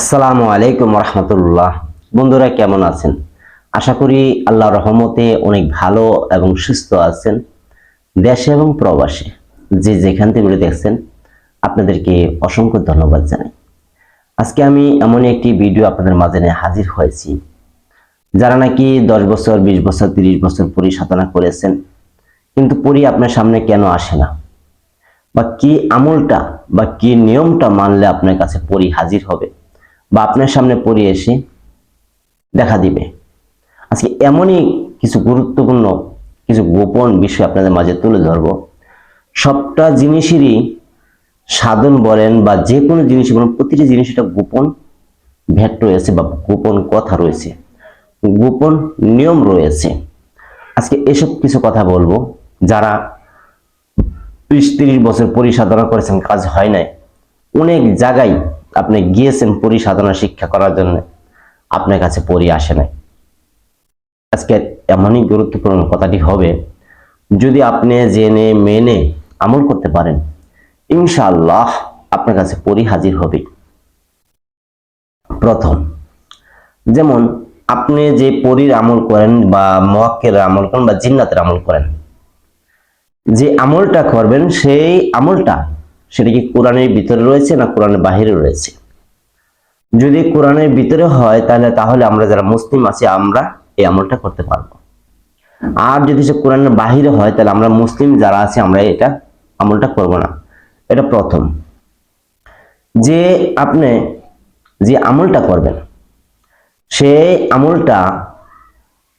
আসসালামু আলাইকুম রহমতুল্লাহ। বন্ধুরা, কেমন আছেন? আশা করি আল্লাহ রহমতে অনেক ভালো এবং সুস্থ আছেন। দেশে এবং প্রবাসে যে যেখান থেকে দেখছেন, আপনাদেরকে অসংখ্য ধন্যবাদ জানাই। আজকে আমি এমন একটি ভিডিও আপনাদের মাঝে নিয়ে হাজির হয়েছি। যারা নাকি দশ বছর, বিশ বছর, তিরিশ বছর পরি সাধনা করেছেন, কিন্তু পরি আপনার সামনে কেন আসে না? বা কি আমলটা বা কি নিয়মটা মানলে আপনার কাছে পরি হাজির হবে? বা আপনার সামনে পরি এসে দেখা দিবে। আজকে এমনই কিছু গুরুত্বপূর্ণ, কিছু গোপন বিষয় আপনাদের মাঝে তুলে ধরব। সবটা জিনিসেরই সাধন বলেন বা যে কোনো জিনিস বলেন, প্রতিটি জিনিস একটা গোপন ভেট রয়েছে বা গোপন কথা রয়েছে। গোপন নিয়ম রয়েছে। আজকে এসব কিছু কথা বলব। যারা বিশ তিরিশ বছর পরিসাধনা করেছেন, কাজ হয় নাই, অনেক জায়গায় আপনি গিয়েছেন পরিসাধনা শিক্ষা করার জন্য, আপনার কাছে পরি আসে নাই। আজকে এমনই গুরুত্বপূর্ণ কথাটি হবে, যদি আপনি জেনে, মেনে আমল করতে পারেন, ইনশাআল্লাহ আপনার কাছে পরি হাজির হবে। প্রথম, যেমন আপনি যে পরির আমল করেন বা মহাক্কের আমল করেন বা জিন্নাতের আমল করেন, যে আমলটা করবেন সেই আমলটা সেটা কি কোরআনের ভিতরে রয়েছে না কোরআনের বাহিরে রয়েছে? যদি কোরআনের ভিতরে হয়, তাহলে তাহলে আমরা যারা মুসলিম আছি, আমরা এই আমলটা করতে পারব। আর যদি সে কোরআনের বাহিরে হয়, তাহলে আমরা মুসলিম যারা আছি, আমরা এটা আমলটা করব না। এটা প্রথম। যে আপনি যে আমলটা করবেন সেই আমলটা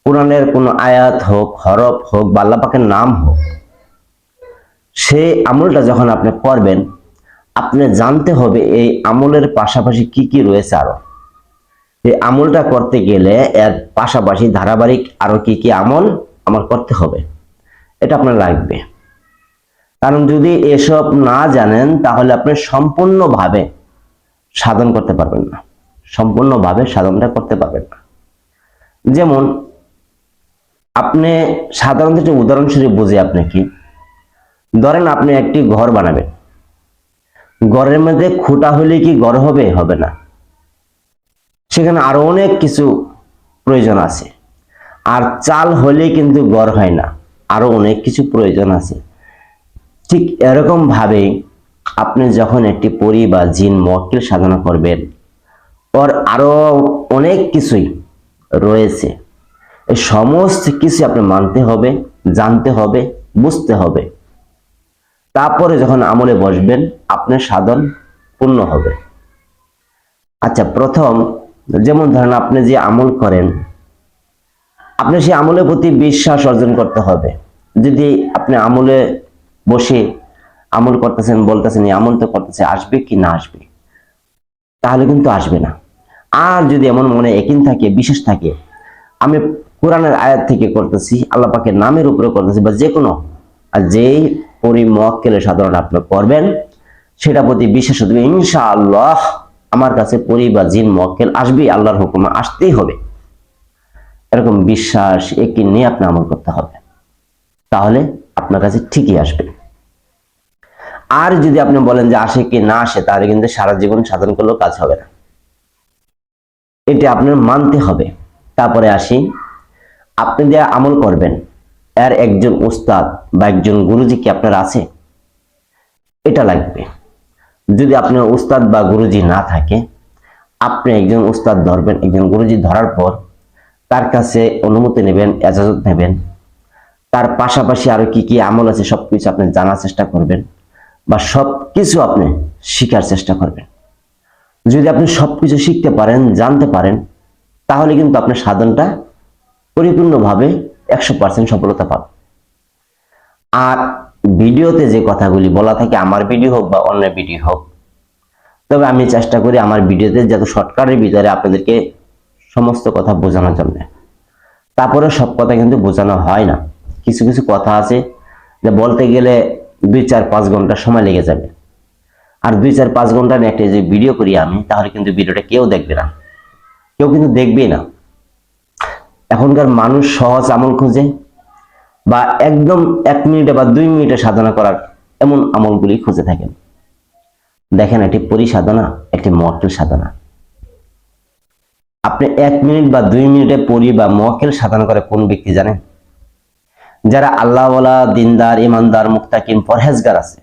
কোরআনের কোনো আয়াত হোক, হরফ হোক বা আল্লাহ নাম হোক সেই আমলটা যখন আপনি করবেন, আপনি জানতে হবে এই আমলের পাশাপাশি কি কি রয়েছে আরও। এই আমলটা করতে গেলে এর পাশাপাশি ধারাবাহিক আরও কি কি আমল আমার করতে হবে, এটা আপনার লাগবে। কারণ যদি এসব না জানেন, তাহলে আপনি সম্পূর্ণভাবে সাধন করতে পারবেন না। সম্পূর্ণভাবে সাধনটা করতে পারবেন না। যেমন, আপনি সাধারণত একটা উদাহরণস্বরূপ বুঝে আপনি কি ধরেন আপনি একটি ঘর বানাবেন। ঘরের মধ্যে খুঁটা হলে কি ঘর হবে? হবে না। সেখানে আরও অনেক কিছু প্রয়োজন আছে। আর চাল হলে কিন্তু ঘর হয় না। আরও অনেক কিছু প্রয়োজন আছে। ঠিক এরকম ভাবে আপনি যখন একটি পরি বা জিন মক্কেল সাধনা করবেন, ওর আরও অনেক কিছুই রয়েছে। সমস্ত কিছু আপনি মানতে হবে, জানতে হবে, বুঝতে হবে। তারপরে যখন আমলে বসবেন, আপনার সাধন পূর্ণ হবে। আচ্ছা প্রথম, যেমন ধরেন আপনি যে আমল করেন আপনি সেই আমলের প্রতি বিশ্বাস অর্জন করতে হবে। যদি আপনি আমলে বসে আমল করতেছেন, বলতেছেন, এই আমল তো করতেছে, আসবে কি না আসবে? তাহলে কিন্তু আসবে না। আর যদি এমন মনে একিন থাকে, বিশেষ থাকে, আমি কোরআনের আয়াত থেকে করতেছি, আল্লাহ পাকের নামের উপরে করতেছি, বা যে কোনো আর যেই পরিমক্কেলের সাধারণ আপনি করবেন সেটা প্রতি বিশ্বাস দেবে ইনশাআল্লাহ আমার কাছে পরি বা জিন মক্কেল আসবেই, আল্লাহর হুকুমে আসতেই হবে। এরকম বিশ্বাস একে নিয়ে আপনি আমল করতে হবে। তাহলে আপনার কাছে ঠিকই আসবে। আর যদি আপনি বলেন যে আসে কি না আসে, তাহলে কিন্তু সারা জীবন সাধন করলেও কাজ হবে না। এটা আপনার মানতে হবে। তারপরে আসি, আপনি যে আমল করবেন, এর একজন উস্তাদ বা একজন গুরুজি কি আপনার আছে? এটা লাগবে। যদি আপনার উস্তাদ বা গুরুজি না থাকে, আপনি একজন উস্তাদ ধরবেন, একজন গুরুজি ধরার পর তার কাছে অনুমতি নেবেন, এজাজত নেবেন। তার পাশাপাশি আরও কি কি আমল আছে, সবকিছু আপনি জানার চেষ্টা করবেন বা সব কিছু আপনি শিখার চেষ্টা করবেন। যদি আপনি সবকিছু শিখতে পারেন, জানতে পারেন, তাহলে কিন্তু আপনার সাধনটা পরিপূর্ণভাবে একশো পার্সেন্ট সফলতা পাবে আর ভিডিওতে যে কথাগুলি বলা থাকে, আমার ভিডিও হোক বা অন্য ভিডিও হোক, তবে আমি চেষ্টা করি আমার ভিডিওতে যত শর্টকাটের ভিতরে আপনাদেরকে সমস্ত কথা বোঝানোর জন্য। তারপরে সব কথা কিন্তু বোঝানো হয় না। কিছু কিছু কথা আছে যে বলতে গেলে দুই চার পাঁচ ঘণ্টা সময় লেগে যাবে। আর দুই চার পাঁচ ঘণ্টা একটা যে ভিডিও করি আমি, তাহলে কিন্তু ভিডিওটা কেউ দেখবে না। কেউ কিন্তু দেখবেই না। এখনকার মানুষ সহজ আমল খোঁজে। বা একদম এক মিনিটে বা দুই মিনিটে সাধনা করার এমন আমলগুলি খুঁজে থাকেন। দেখেন একটি পরিসাধনা, একটি মর্টেল সাধনা। আপনি এক মিনিট বা দুই মিনিটে পড়ি বা মোয়াক্কেল সাধন করে কোন ব্যক্তি জানেন? যারা আল্লাহওয়ালা, দিনদার, ইমানদার, মুক্তাকিম, পরহেজগার আছে।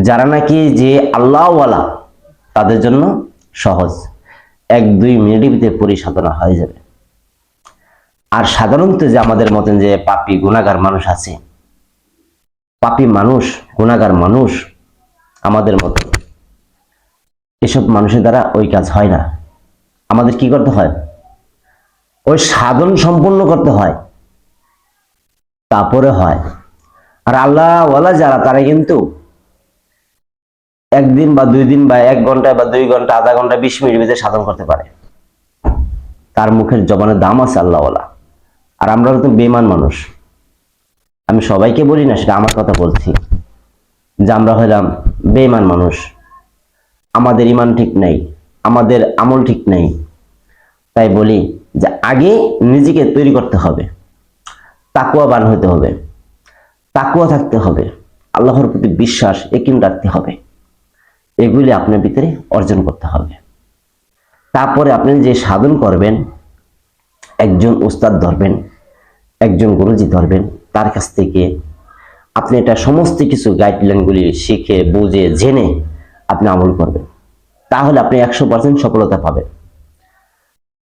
যারা নাকি যে আল্লাহওয়ালা, তাদের জন্য সহজ। এক দুই মিনিটের ভিতরে পরিসাধনা হয়ে যাবে। আর সাধারণত যে আমাদের মতন যে পাপি গুণাগার মানুষ আছে, পাপি মানুষ গুণাগার মানুষ আমাদের মতো, এসব মানুষের দ্বারা ওই কাজ হয় না। আমাদের কি করতে হয়? ওই সাধন সম্পূর্ণ করতে হয়। তারপরে হয়। আর আল্লাহ ওয়ালা যারা, তারা কিন্তু একদিন বা দুই দিন বা এক ঘণ্টা বা দুই ঘণ্টা, আধা ঘণ্টা বিশ মিনিট ভিতরে সাধন করতে পারে। তার মুখের জবানের দাম আছে আল্লাহওয়ালা। আর আমরা তো বেমান মানুষ। আমি সবাইকে বলি না, সেটা আমার কথা বলছি, যে আমরা হইলাম বেমান মানুষ। আমাদের ইমান ঠিক নাই, আমাদের আমল ঠিক নেই। তাই বলি যে আগে নিজেকে তৈরি করতে হবে, তাকুয়াবান হতে হবে, তাকুয়া থাকতে হবে, আল্লাহর প্রতি বিশ্বাস একিন রাখতে হবে। এগুলি আপনার ভিতরে অর্জন করতে হবে। তারপরে আপনি যে সাধন করবেন, একজন উস্তাদ ধরবেন একজন গুরুজি ধরবেন, তার কাছ থেকে আপনি এটা সমস্ত কিছু গাইডলাইনগুলি শিখে, বুঝে, জেনে আপনি আমল করবেন। তাহলে আপনি একশো পার্সেন্ট সফলতা পাবেন।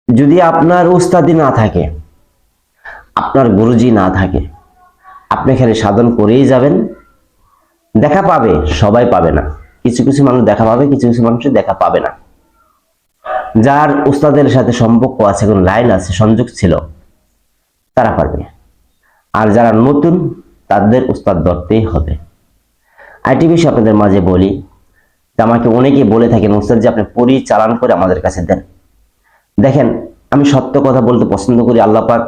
যদি আপনার উস্তাদি না থাকে, আপনার গুরুজি না থাকে, আপনি এখানে সাধন করেই যাবেন, দেখা পাবে, সবাই পাবে না। কিছু কিছু মানুষ দেখা পাবে, কিছু কিছু মানুষ দেখা পাবে না। যার উস্তাদের সাথে সম্পর্ক আছে, কোন লাইন আছে, সংযোগ ছিল তারা পারবে। আর যারা নতুন, তাদের উস্তাদ ধরতেই হবে। আইটি বিষয় আপনাদের মাঝে বলি, যে আমাকে অনেকে বলে থাকেন, উস্তাদ যে আপনি পরিচালন করে আমাদের কাছে দেন। দেখেন, আমি সত্য কথা বলতে পছন্দ করি, আল্লাহ পাক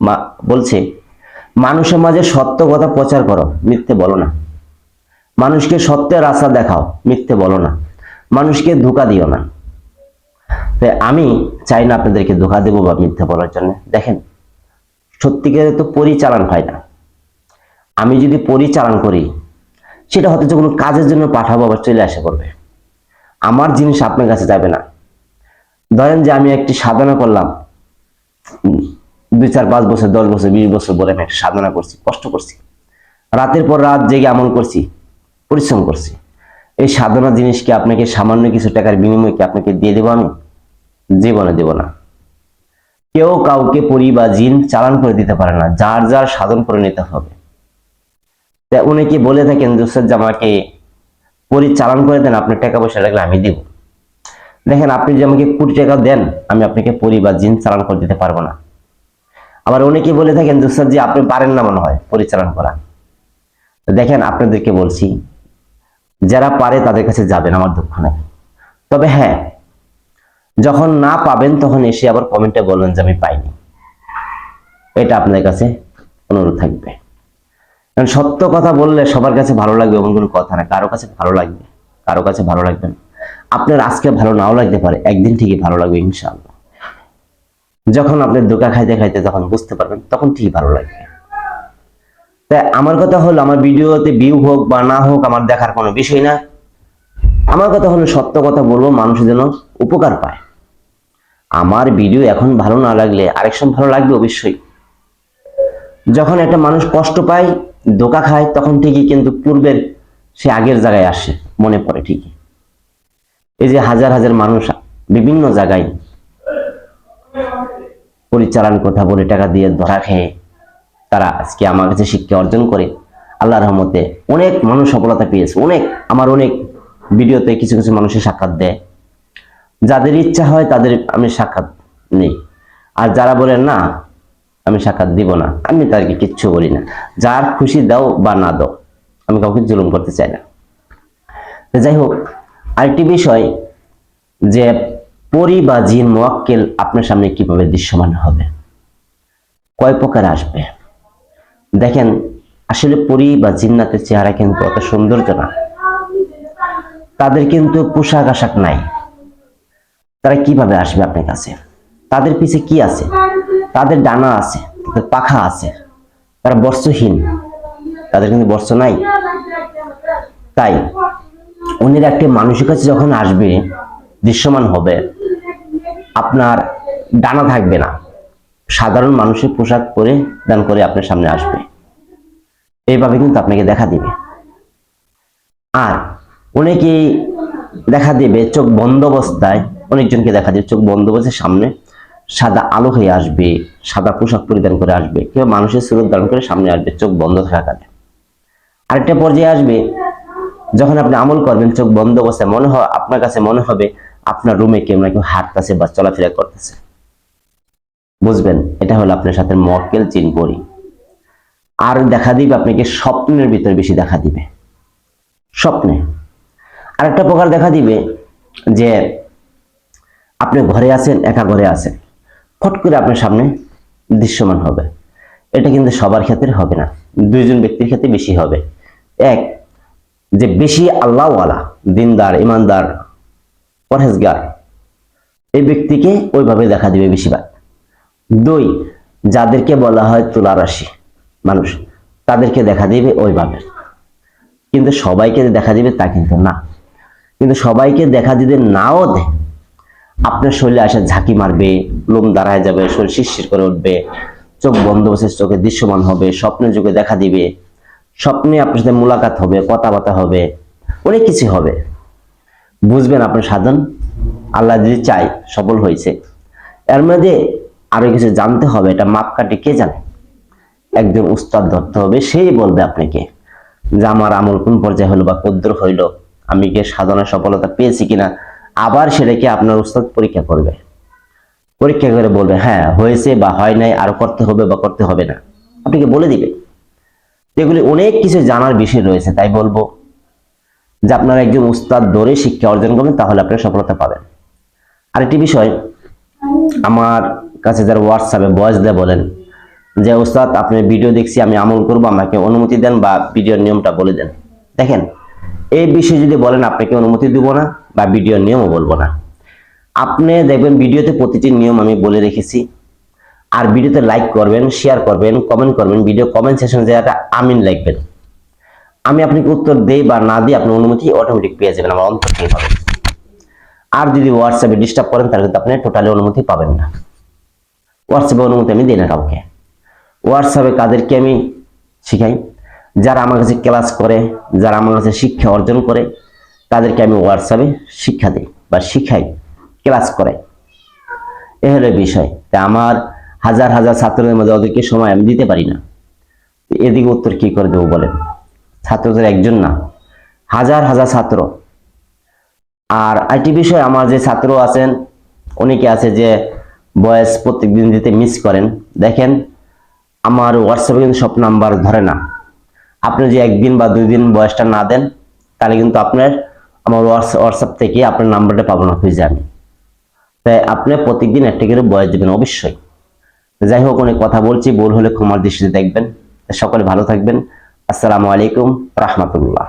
মা বলছে, মানুষের মাঝে সত্য কথা প্রচার করো, মিথ্যে বলো না। মানুষকে সত্যের রাস্তা দেখাও, মিথ্যে বলো না। মানুষকে ধোকা দিও না। তাই আমি চাই না আপনাদেরকে ধোকা দেবো বা মিথ্যে বলার জন্য। দেখেন সত্যিকারে তো পরিচালন হয় না। আমি যদি পরিচালন করি, সেটা হয়তো কোনো কাজের জন্য পাঠাবো আবার চলে আসে করবে আমার জিনিস আপনার কাছে যাবে না। ধরেন যে আমি একটি সাধনা করলাম দুই চার পাঁচ বছর, দশ বছর, বিশ বছর বলে আমি একটা সাধনা করছি, কষ্ট করছি। রাতের পর রাত জেগে আমল করছি, পরিশ্রম করছি। এই সাধনা জিনিসকে আপনাকে সামান্য কিছু টাকার বিনিময়ে কি আপনাকে দিয়ে দেবো আমি? জীবনে দেব না। কেউ কাউকে পরি বা জিন চালান করে দিতে পারে না যার যার সাধন করে নিতে হবে। তা উনি কি বলে থাকেন যে "স্যার, যে আমাকে পরিচালন করে দেন আপনার টাকা পয়সা লাগলে আমি দিব। দেখেন আপনি যে আমাকে কোটি টাকা দেন আমি আপনাকে পরি বা জিন চালান করে দিতে পারব না। আবার অনেকে বলে থাকেন "স্যার, যে আপনি পারেন না মনে হয় পরিচালন করা। দেখেন আপনাদেরকে বলছি যারা পারে তাদের কাছে যাবেন আমার দুঃখ নেই। তবে হ্যাঁ যখন না পাবেন, তখন এসে আবার কমেন্টে বলবেন যে আমি পাইনি। এটা আপনাদের কাছে অনুরোধ থাকবে। কারণ সত্য কথা বললে সবার কাছে ভালো লাগবে, এমন কোনো কথা না। কারও কাছে ভালো লাগবে, কারও কাছে ভালো লাগবে না। আপনার আজকে ভালো নাও লাগতে পারে, একদিন ঠিকই ভালো লাগবে, ইনশাআল্লাহ। যখন আপনি দোকা খাইতে খাইতে যখন বুঝতে পারবেন, তখন ঠিকই ভালো লাগবে। তাই আমার কথা হলো, আমার ভিডিওতে ভিউ হোক বা না হোক, আমার দেখার কোনো বিষয় না। আমার কথা হলো, সত্য কথা বলব, মানুষ যেন উপকার পায়। আমার ভিডিও এখন ভালো না লাগলে আরেক সময় ভালো লাগবে অবশ্যই। যখন একটা মানুষ কষ্ট পায়, ধোকা খায়, তখন ঠিকই কিন্তু পূর্বের সে আগের জায়গায় আসে, মনে পড়ে ঠিকই। এই যে হাজার হাজার মানুষ বিভিন্ন জায়গায় পরিচালন কথা বলে টাকা দিয়ে ধরা খেয়ে তারা আজকে আমার কাছে শিক্ষা অর্জন করে, আল্লাহ রহমতে অনেক মানুষ সফলতা পেয়েছে, অনেক, আমার অনেক ভিডিওতে কিছু কিছু মানুষের সাক্ষাৎ দেয়। যাদের ইচ্ছা হয় তাদের আমি সাক্ষাৎ নেই। আর যারা বলেন না, আমি সাক্ষাৎ দিব না, আমি তাদেরকে কিচ্ছু বলি না। যার খুশি দাও বা না দাও, আমি কাউকে জুলুম করতে চাই না। যাই হোক, আরেকটি বিষয় যে পরি বা জিন মোয়াক্কেল আপনার সামনে কীভাবে দৃশ্যমান হবে? কয় প্রকার আসবে? দেখেন, আসলে পরি বা জিন্নাতের চেহারা কিন্তু অত সৌন্দর্য না। তাদের কিন্তু পোশাক আশাক নাই। তারা কীভাবে আসবে আপনার কাছে? তাদের পিছে কি আছে? তাদের ডানা আছে, তাদের পাখা আছে। তারা বর্ষহীন তাদের কিন্তু বর্ষ নাই। তাই উনির একটি মানুষের কাছে যখন আসবে, দৃশ্যমান হবে, আপনার ডানা থাকবে না। সাধারণ মানুষের পোশাক পরে দান করে আপনার সামনে আসবে। এইভাবে কিন্তু আপনাকে দেখা দিবে। আর অনেকেই দেখা দিবে চোখ বন্ধ অবস্থায় অনেকজনকে দেখা দিবে চোখ বন্ধ অবস্থায় সামনে, সাদা আলো হয়ে আসবে, সাদা পোশাক পরিধান করে আসবে, কেউ মানুষের সুরত ধারণ করে সামনে আসবে, চোখ বন্ধ থাকাকালে আরেকটা পর্যায়ে আসবে, যখন আপনি আমল করবেন, চোখ বন্ধ অবস্থায় মনে হয়, আপনার কাছে মনে হবে, আপনার রুমে কেউ না কেউ হাঁটতেছে বা চলাফেরা করতেছে। বুঝবেন, এটা হলো আপনার সাথে মক্কেল চিন করি আর দেখা দিবে, আপনাকে স্বপ্নের ভিতরে বেশি দেখা দিবে। স্বপ্নে। আরেকটা প্রকার দেখা দিবে যে আপনি ঘরে আছেন, একা ঘরে আছেন। ফট করে আপনার সামনে দৃশ্যমান হবে। এটা কিন্তু সবার ক্ষেত্রে হবে না। দুইজন ব্যক্তির ক্ষেত্রে বেশি হবে। এক, যে বেশি আল্লাহওয়ালা, দিনদার, ইমানদার, পরহেজগার, এই ব্যক্তিকে ওইভাবে দেখা দিবে বেশিরভাগ। দুই, যাদেরকে বলা হয় তুলা রাশি মানুষ, তাদেরকে দেখা দিবে ওইভাবে। কিন্তু সবাইকে দেখা দিবে তা কিন্তু না। কিন্তু সবাইকে দেখা দিতে নাও দেয়। আপনার শরীরে আসে ঝাঁকি মারবে, লোম দাঁড়ায় যাবে, শরীর শিরশির করে উঠবে, চোখ বন্ধ বসে চোখে দৃশ্যমান হবে, স্বপ্নের যুগে দেখা দিবে, স্বপ্নে আপনার সাথে মোলাকাত হবে, কথাবার্তা হবে, অনেক কিছু হবে। বুঝবেন আপনার সাধন? আল্লাহ যদি চাই সফল হয়েছে। এর মধ্যে আরও কিছু জানতে হবে, এটা মাপকাঠি কে জানে? একজন উস্তাদ ধরতে হবে, সেই বলবে আপনাকে যে, আমার আমল কোন পর্যায়ে হলো বা কদ্র হইল? আমি কি সাধনার সফলতা পেয়েছি কিনা? আবার সেটাকে আপনার উস্তাদ পরীক্ষা করবে। পরীক্ষা করে বলবে হ্যাঁ হয়েছে বা হয় নাই, আরও করতে হবে বা করতে হবে না। আপনাকে বলে দিবে এগুলি অনেক কিছু জানার বিষয় রয়েছে, তাই বলব যে আপনারা একজন উস্তাদ ধরে শিক্ষা অর্জন করবেন, তাহলে আপনারা সফলতা পাবেন। আরেকটি বিষয়, আমার কাছে যারা হোয়াটসঅ্যাপে ভয়েস দেয় বলেন যে, উস্তাদ, আপনি ভিডিও দেখছি, আমি আমল করব, আমাকে অনুমতি দেন বা ভিডিওর নিয়মটা বলে দেন। দেখেন, এই বিষয়ে যদি বলেন, আপনাকে অনুমতি দিব না। বা ভিডিওর নিয়মও বলব না। আপনি দেখবেন ভিডিওতে প্রতিটি নিয়ম আমি বলে রেখেছি। আর ভিডিওতে লাইক করবেন শেয়ার করবেন কমেন্ট করবেন ভিডিও কমেন্ট সেকশনে জায়গাটা আমিন লিখবেন। আমি আপনাকে উত্তর দেই বা না দিই, আপনার অনুমতি অটোমেটিক পেয়ে যাবেন, আমার অন্তর থেকে হবে আর যদি হোয়াটসঅ্যাপে ডিস্টার্ব করেন, তাহলে কিন্তু আপনি টোটালি অনুমতি পাবেন না। হোয়াটসঅ্যাপে অনুমতি আমি দিই না কাউকে। হোয়াটসঅ্যাপে কাদেরকে আমি শিখাই, যারা আমার কাছে ক্লাস করে, যারা আমার কাছে শিক্ষা অর্জন করে তাদেরকে আমি হোয়াটসঅ্যাপে শিক্ষা দিই বা শিখাই ক্লাস করাই। এ হলো বিষয়। তা আমার হাজার হাজার ছাত্রদের মধ্যে ওদেরকে সময় আমি দিতে পারি না। এদিকে উত্তর কি করে দেবো বলেন? ছাত্রদের একজন না, হাজার হাজার ছাত্র। আর আইটি বিষয়ে, আমার যে ছাত্র আছেন, অনেকে আছে যে বয়স প্রত্যেকদিন দিতে মিস করেন। দেখেন, আমার হোয়াটসঅ্যাপে কিন্তু সব নাম্বার ধরে না। আপনি যে একদিন বা দুই দিন বয়সটা না দেন, তাহলে কিন্তু আপনার আমার হোয়াটসঅ্যাপ থেকে আপনার নাম্বারটা পাবো না খুঁজে আমি তাই আপনি প্রতিদিন একটা করে বয়স দেবেন, অবশ্যই। যাই হোক, অনেক কথা বলছি, ভুল হলে ক্ষমার দৃষ্টিতে দেখবেন। সকলে ভালো থাকবেন। আসসালামু আলাইকুম, রহমতুল্লাহ।